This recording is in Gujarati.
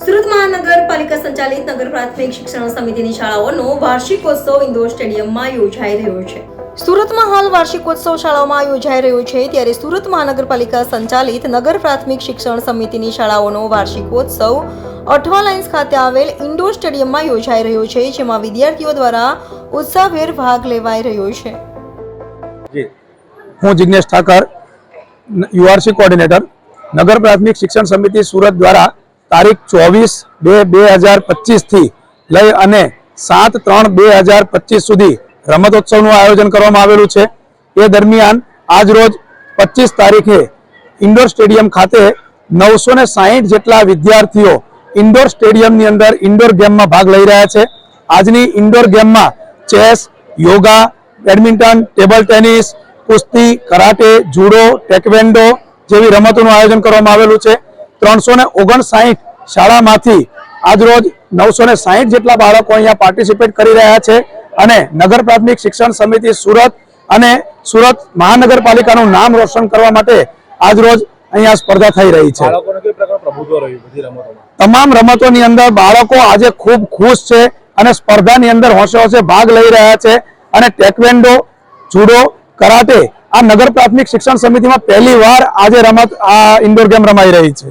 સુરત મહાનગરપાલિકા સંચાલિત નગર પ્રાથમિક શિક્ષણ સમિતિની શાળાઓનો વાર્ષિકોત્સવ ઇન્ડોર સ્ટેડિયમમાં યોજાઈ રહ્યો છે. સુરતમાં હાલ વાર્ષિકોત્સવ શાળાઓમાં યોજાઈ રહ્યો છે. ત્યારે સુરત મહાનગરપાલિકા સંચાલિત નગર પ્રાથમિક શિક્ષણ સમિતિની શાળાઓનો વાર્ષિકોત્સવ અઠવા લાઇન્સ ખાતે આવેલ ઇન્ડોર સ્ટેડિયમમાં યોજાઈ રહ્યો છે, જેમાં વિદ્યાર્થીઓ દ્વારા ઉત્સાહભેર ભાગ લેવાઈ રહ્યો છે. હું જિજ્ઞેશ ઠાકર, યુઆરસી કોઓર્ડિનેટર, નગર પ્રાથમિક શિક્ષણ સમિતિ સુરત દ્વારા તારીખ ચોવીસ બે બે હજાર પચીસથી લઈ અને સાત ત્રણ બે હજાર પચીસ સુધી રમતોત્સવનું આયોજન કરવામાં આવેલું છે. એ દરમિયાન આજ રોજ પચીસ તારીખે ઇન્ડોર સ્ટેડિયમ ખાતે નવસો ને સાહીઠ જેટલા વિદ્યાર્થીઓ ઇન્ડોર સ્ટેડિયમની અંદર ઇન્ડોર ગેમમાં ભાગ લઈ રહ્યા છે. આજની ઇન્ડોર ગેમમાં chess, yoga, badminton, table tennis, કુસ્તી, કરાટે, જુડો, ટેકવેન્ડો જેવી રમતોનું આયોજન કરવામાં આવેલું છે. ત્રણસો ને ઓગણસાઠ શાળામાંથી આજરોજ નવસો ને સાહીઠ જેટલા બાળકો અહીંયા પાર્ટિસિપેટ કરી રહ્યા છે અને નગર પ્રાથમિક શિક્ષણ સમિતિ સુરત અને સુરત મહાનગરપાલિકાનું નામ રોશન કરવા માટે આજરોજ અહીંયા સ્પર્ધા થઈ રહી છે. તમામ રમતોની અંદર બાળકો આજે ખૂબ ખુશ છે અને સ્પર્ધાની અંદર હોશે હોશે ભાગ લઈ રહ્યા છે અને ટેકવેન્ડો જુડો કરાટે આ નગર પ્રાથમિક શિક્ષણ સમિતિમાં પહેલી વાર આજે રમત આ ઇન્ડોર ગેમ રમાઈ રહી છે.